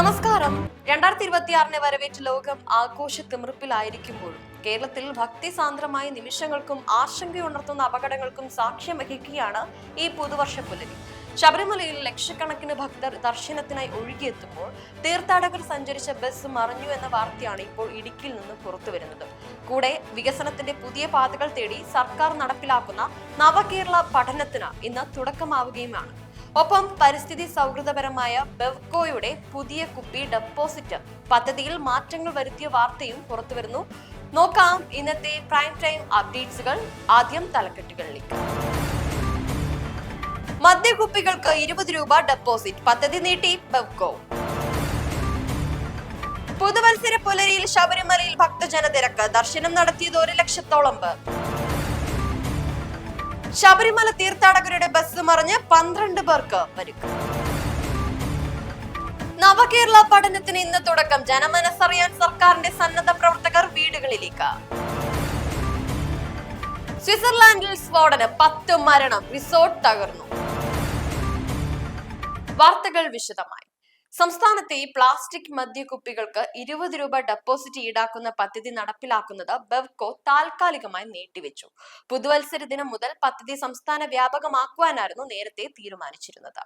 നമസ്കാരം. രണ്ടായിരത്തി ഇരുപത്തിയാറിനെ വരവേറ്റ് ലോകം ആഘോഷ തിമിർപ്പിലായിരിക്കുമ്പോഴും കേരളത്തിൽ ഭക്തിസാന്ദ്രമായ നിമിഷങ്ങൾക്കും ആശങ്കയുണർത്തുന്ന അപകടങ്ങൾക്കും സാക്ഷ്യം വഹിക്കുകയാണ് ഈ പുതുവർഷ പുലരി ശബരിമലയിൽ ലക്ഷക്കണക്കിന് ഭക്തർ ദർശനത്തിനായി ഒഴുകിയെത്തുമ്പോൾ തീർത്ഥാടകർ സഞ്ചരിച്ച ബസ് മറിഞ്ഞു എന്ന വാർത്തയാണ് ഇപ്പോൾ ഇടുക്കിയിൽ നിന്ന് പുറത്തുവരുന്നത്. കൂടെ വികസനത്തിന്റെ പുതിയ പാതകൾ തേടി സർക്കാർ നടപ്പിലാക്കുന്ന നവകേരള പഠനത്തിന് ഇന്ന് തുടക്കമാവുകയുമാണ്. ഒപ്പം പരിസ്ഥിതി സൗഹൃദപരമായ ബെവ്കോയുടെ പുതിയ കുപ്പി ഡെപ്പോസിറ്റ്. പദ്ധതിയിൽ മാറ്റങ്ങൾ വരുത്തിയ വാർത്തയും പുറത്തുവരുന്നു. നോക്കാം ഇന്നത്തെ പ്രൈം ടൈം അപ്ഡേറ്റ്സുകൾ. ആദ്യം തലക്കെട്ടുകളിലേക്ക്. മദ്യക്കുപ്പികൾക്ക് ഇരുപത് രൂപ ഡെപ്പോസിറ്റ്. പദ്ധതി നീട്ടി ബെവ്കോ. പുതുവത്സര പുലരിയിൽ ശബരിമലയിൽ ഭക്തജന തിരക്ക് ദർശനം നടത്തിയത് ഒരു ലക്ഷത്തോളം പേർ. ശബരിമല തീർത്ഥാടകരുടെ ബസ് മറിഞ്ഞ് പന്ത്രണ്ട് പേർക്ക് പരിക്ക്. നവകേരള പഠനത്തിന് ഇന്ന് തുടക്കം. ജനമനസ്സറിയാൻ സർക്കാരിന്റെ സന്നദ്ധ പ്രവർത്തകർ വീടുകളിലേക്ക്. സ്വിറ്റ്സർലാൻഡിൽ സ്ഫോടനം. പത്ത് മരണം. റിസോർട്ട് തകർന്നു. വാർത്തകൾ വിശദമായി. സംസ്ഥാനത്തെ ഈ പ്ലാസ്റ്റിക് മദ്യക്കുപ്പികൾക്ക് ഇരുപത് രൂപ ഡെപ്പോസിറ്റ് ഈടാക്കുന്ന പദ്ധതി നടപ്പിലാക്കുന്നത് ബെവ്കോ താൽക്കാലികമായി നീട്ടിവെച്ചു. പുതുവത്സര ദിനം മുതൽ പദ്ധതി സംസ്ഥാന വ്യാപകമാക്കുവാനായിരുന്നു നേരത്തെ തീരുമാനിച്ചിരുന്നത്.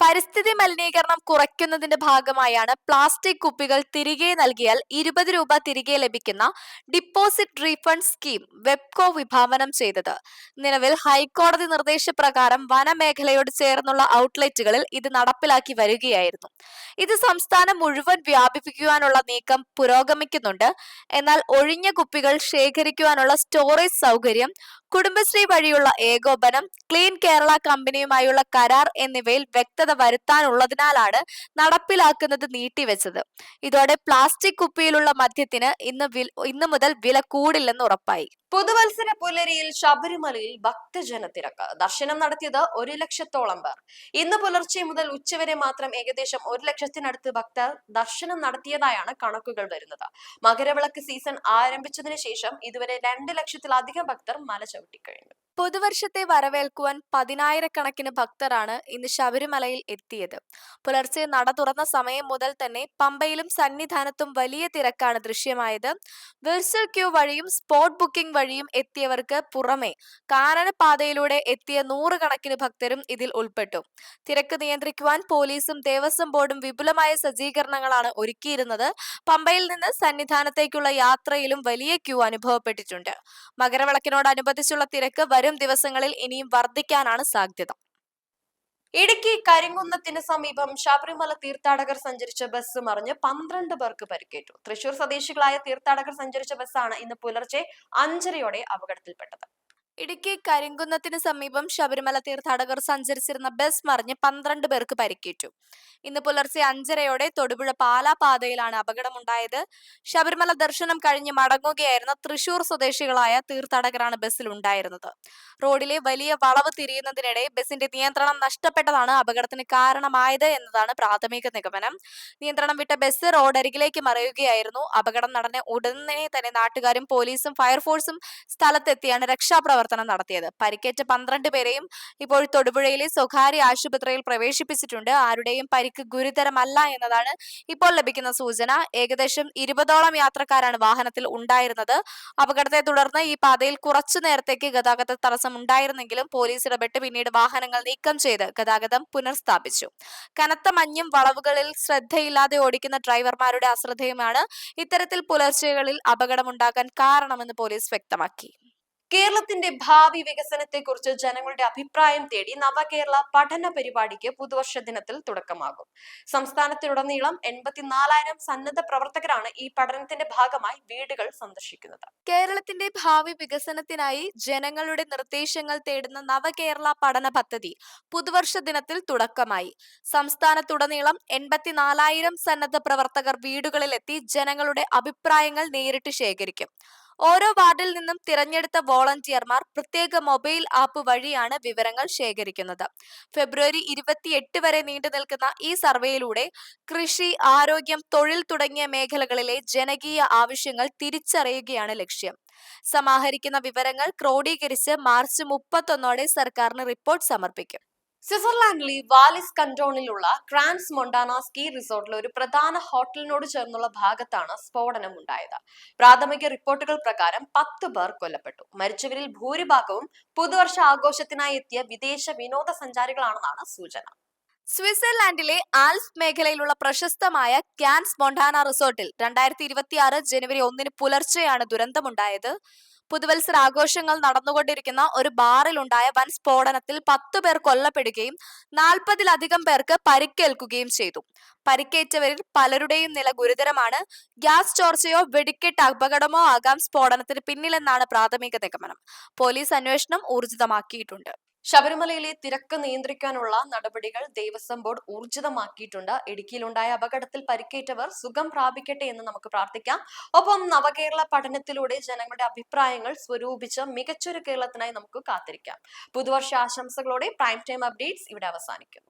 പരിസ്ഥിതി മലിനീകരണം കുറയ്ക്കുന്നതിന്റെ ഭാഗമായാണ് പ്ലാസ്റ്റിക് കുപ്പികൾ തിരികെ നൽകിയാൽ ഇരുപത് രൂപ തിരികെ ലഭിക്കുന്ന ഡിപ്പോസിറ്റ് റീഫണ്ട് സ്കീം വെബ്കോ വിഭാവനം ചെയ്തത്. നിലവിൽ ഹൈക്കോടതി നിർദ്ദേശപ്രകാരം വനമേഖലയോട് ചേർന്നുള്ള ഔട്ട്ലെറ്റുകളിൽ ഇത് നടപ്പിലാക്കി വരികയായിരുന്നു. ഇത് സംസ്ഥാനം മുഴുവൻ വ്യാപിപ്പിക്കുവാനുള്ള നീക്കം പുരോഗമിക്കുന്നുണ്ട്. എന്നാൽ ഒഴിഞ്ഞ കുപ്പികൾ ശേഖരിക്കുവാനുള്ള സ്റ്റോറേജ് സൗകര്യം കുടുംബശ്രീ വഴിയുള്ള ഏകോപനം ക്ലീൻ കേരള കമ്പനിയുമായുള്ള കരാർ എന്നിവയിൽ വ്യക്തത വരുത്താനുള്ളതിനാലാണ് നടപ്പിലാക്കുന്നത് നീട്ടിവെച്ചത്. ഇതോടെ പ്ലാസ്റ്റിക് കുപ്പിയിലുള്ള മദ്യത്തിന് ഇന്നു ഇന്ന് മുതൽ വില കൂടില്ലെന്ന് ഉറപ്പായി. പുതുവത്സര പുലരിയിൽ ശബരിമലയിൽ ഭക്തജന തിരക്ക് ദർശനം നടത്തിയത് ഒരു ലക്ഷത്തോളം പേർ. ഇന്ന് പുലർച്ചെ മുതൽ ഉച്ചവരെ മാത്രം ഏകദേശം ഒരു ലക്ഷത്തിനടുത്ത് ഭക്തർ ദർശനം നടത്തിയതായാണ് കണക്കുകൾ വരുന്നത്. മകരവിളക്ക് സീസൺ ആരംഭിച്ചതിന് ശേഷം ഇതുവരെ രണ്ട് ലക്ഷത്തിലധികം ഭക്തർ മല ചവിട്ടിക്കഴിഞ്ഞു. പുതുവർഷത്തെ വരവേൽക്കുവാൻ പതിനായിരക്കണക്കിന് ഭക്തരാണ് ഇന്ന് ശബരിമലയിൽ എത്തിയത്. പുലർച്ചെ നട തുറന്ന സമയം മുതൽ തന്നെ പമ്പയിലും സന്നിധാനത്തും വലിയ തിരക്കാണ് ദൃശ്യമായത്. വിർച്വൽ ക്യൂ വഴിയും സ്പോട്ട് ബുക്കിംഗ് വഴിയും എത്തിയവർക്ക് പുറമെ കാനനപാതയിലൂടെ എത്തിയ നൂറുകണക്കിന് ഭക്തരും ഇതിൽ ഉൾപ്പെട്ടു. തിരക്ക് നിയന്ത്രിക്കുവാൻ പോലീസും ദേവസ്വം ബോർഡും വിപുലമായ സജ്ജീകരണങ്ങളാണ് ഒരുക്കിയിരുന്നത്. പമ്പയിൽ നിന്ന് സന്നിധാനത്തേക്കുള്ള യാത്രയിലും വലിയ ക്യൂ അനുഭവപ്പെട്ടിട്ടുണ്ട്. മകരവിളക്കിനോടനുബന്ധിച്ചുള്ള തിരക്ക് വരും ദിവസങ്ങളിൽ ഇനിയും വർദ്ധിക്കാനാണ് സാധ്യത. ഇടുക്കി കരിങ്കുന്നത്തിന് സമീപം ശബരിമല തീർത്ഥാടകർ സഞ്ചരിച്ച ബസ് മറിഞ്ഞ് പന്ത്രണ്ട് പേർക്ക് പരിക്കേറ്റു. തൃശൂർ സ്വദേശികളായ തീർത്ഥാടകർ സഞ്ചരിച്ച ബസ്സാണ് ഇന്ന് പുലർച്ചെ അഞ്ചരയോടെ അപകടത്തിൽപ്പെട്ടത്. ഇടുക്കി കരിങ്കുന്നത്തിന് സമീപം ശബരിമല തീർത്ഥാടകർ സഞ്ചരിച്ചിരുന്ന ബസ് മറിഞ്ഞ് പന്ത്രണ്ട് പേർക്ക് പരിക്കേറ്റു. ഇന്ന് പുലർച്ചെ അഞ്ചരയോടെ തൊടുപുഴ പാലാ പാതയിലാണ് അപകടമുണ്ടായത്. ശബരിമല ദർശനം കഴിഞ്ഞ് മടങ്ങുകയായിരുന്ന തൃശൂർ സ്വദേശികളായ തീർത്ഥാടകരാണ് ബസ്സിൽ ഉണ്ടായിരുന്നത്. റോഡിലെ വലിയ വളവ് തിരിയുന്നതിനിടെ ബസിന്റെ നിയന്ത്രണം നഷ്ടപ്പെട്ടതാണ് അപകടത്തിന് കാരണമായത് എന്നതാണ് പ്രാഥമിക നിഗമനം. നിയന്ത്രണം വിട്ട ബസ് റോഡരികിലേക്ക് മറയുകയായിരുന്നു. അപകടം നടന്ന ഉടനെ തന്നെ നാട്ടുകാരും പോലീസും ഫയർഫോഴ്സും സ്ഥലത്തെത്തിയാണ് രക്ഷാപ്രവർത്തനം നടത്തിയത്. പരിക്കേറ്റ പന്ത്രണ്ട് പേരെയും ഇപ്പോൾ തൊടുപുഴയിലെ സ്വകാര്യ ആശുപത്രിയിൽ പ്രവേശിപ്പിച്ചിട്ടുണ്ട്. ആരുടെയും പരിക്ക് ഗുരുതരമല്ല എന്നതാണ് ഇപ്പോൾ ലഭിക്കുന്ന സൂചന. ഏകദേശം ഇരുപതോളം യാത്രക്കാരാണ് വാഹനത്തിൽ ഉണ്ടായിരുന്നത്. അപകടത്തെ തുടർന്ന് ഈ പാതയിൽ കുറച്ചു നേരത്തേക്ക് ഗതാഗത തടസ്സം ഉണ്ടായിരുന്നെങ്കിലും പോലീസ് ഇടപെട്ട് പിന്നീട് വാഹനങ്ങൾ നീക്കം ചെയ്ത് ഗതാഗതം പുനഃസ്ഥാപിച്ചു. കനത്ത മഞ്ഞും വളവുകളിൽ ശ്രദ്ധയില്ലാതെ ഓടിക്കുന്ന ഡ്രൈവർമാരുടെ അശ്രദ്ധയുമാണ് ഇത്തരത്തിൽ പുലർച്ചെകളിൽ അപകടമുണ്ടാകാൻ കാരണമെന്ന് പോലീസ് വ്യക്തമാക്കി. കേരളത്തിന്റെ ഭാവി വികസനത്തെക്കുറിച്ച് ജനങ്ങളുടെ അഭിപ്രായം തേടി നവകേരള പഠന പരിപാടിക്ക് പുതുവർഷ ദിനത്തിൽ തുടക്കമാകും. സംസ്ഥാനത്തിലുടനീളം എൺപത്തിനാലായിരം സന്നദ്ധ പ്രവർത്തകരാണ് ഈ പഠനത്തിന്റെ ഭാഗമായി വീടുകൾ സന്ദർശിക്കുന്നത്. കേരളത്തിന്റെ ഭാവി വികസനത്തിനായി ജനങ്ങളുടെ നിർദ്ദേശങ്ങൾ തേടുന്ന നവകേരള പഠന പദ്ധതി പുതുവർഷ ദിനത്തിൽ തുടക്കമായി. സംസ്ഥാനത്തുടനീളം എൺപത്തിനാലായിരം സന്നദ്ധ പ്രവർത്തകർ വീടുകളിലെത്തി ജനങ്ങളുടെ അഭിപ്രായങ്ങൾ നേരിട്ട് ശേഖരിക്കും. ഓരോ വാർഡിൽ നിന്നും തിരഞ്ഞെടുത്ത വോളണ്ടിയർമാർ പ്രത്യേക മൊബൈൽ ആപ്പ് വഴിയാണ് വിവരങ്ങൾ ശേഖരിക്കുന്നത്. ഫെബ്രുവരി ഇരുപത്തിയെട്ട് വരെ നീണ്ടു നിൽക്കുന്ന ഈ സർവേയിലൂടെ കൃഷി ആരോഗ്യം തൊഴിൽ തുടങ്ങിയ മേഖലകളിലെ ജനകീയ ആവശ്യങ്ങൾ തിരിച്ചറിയുകയാണ് ലക്ഷ്യം. സമാഹരിക്കുന്ന വിവരങ്ങൾ ക്രോഡീകരിച്ച് മാർച്ച് മുപ്പത്തൊന്നോടെ സർക്കാരിന് റിപ്പോർട്ട് സമർപ്പിക്കും. സ്വിറ്റ്സർലാൻഡിലെ വാലിസ് കൺട്രോണിലുള്ള ക്രാൻസ് മൊണ്ടാന സ്കീ റിസോർട്ടിലെ ഒരു പ്രധാന ഹോട്ടലിനോട് ചേർന്നുള്ള ഭാഗത്താണ് സ്ഫോടനം ഉണ്ടായത് പ്രാഥമിക റിപ്പോർട്ടുകൾ പ്രകാരം പത്ത് പേർ കൊല്ലപ്പെട്ടു. മരിച്ചവരിൽ ഭൂരിഭാഗവും പുതുവർഷ ആഘോഷത്തിനായി എത്തിയ വിദേശ വിനോദസഞ്ചാരികളാണെന്നാണ് സൂചന. സ്വിറ്റ്സർലാൻഡിലെ ആൽസ് മേഖലയിലുള്ള പ്രശസ്തമായ ക്യാൻസ് മൊണ്ടാന റിസോർട്ടിൽ രണ്ടായിരത്തി ഇരുപത്തിയാറ് ജനുവരി ഒന്നിന് പുലർച്ചെയാണ് ദുരന്തമുണ്ടായത്. പുതുവത്സര ആഘോഷങ്ങൾ നടന്നുകൊണ്ടിരിക്കുന്ന ഒരു ബാറിലുണ്ടായ വൻ സ്ഫോടനത്തിൽ പത്തു പേർ കൊല്ലപ്പെടുകയും നാൽപ്പതിലധികം പേർക്ക് പരിക്കേൽക്കുകയും ചെയ്തു. പരിക്കേറ്റവരിൽ പലരുടെയും നില ഗുരുതരമാണ്. ഗ്യാസ് ചോർച്ചയോ വെടിക്കെട്ട് അപകടമോ ആകാം സ്ഫോടനത്തിന് പിന്നിലെന്നാണ് പ്രാഥമിക നിഗമനം. പോലീസ് അന്വേഷണം ഊർജിതമാക്കിയിട്ടുണ്ട്. ശബരിമലയിലെ തിരക്ക് നിയന്ത്രിക്കാനുള്ള നടപടികൾ ദേവസ്വം ബോർഡ് ഊർജിതമാക്കിയിട്ടുണ്ട്. ഇടുക്കിയിലുണ്ടായ അപകടത്തിൽ പരിക്കേറ്റവർ സുഖം പ്രാപിക്കട്ടെ എന്ന് നമുക്ക് പ്രാർത്ഥിക്കാം. ഒപ്പം നവകേരള പഠനത്തിലൂടെ ജനങ്ങളുടെ അഭിപ്രായങ്ങൾ സ്വരൂപിച്ച് മികച്ചൊരു കേരളത്തിനായി നമുക്ക് കാത്തിരിക്കാം. പുതുവർഷ ആശംസകളോടെ പ്രൈം ടൈം അപ്ഡേറ്റ്സ് ഇവിടെ അവസാനിക്കുന്നു.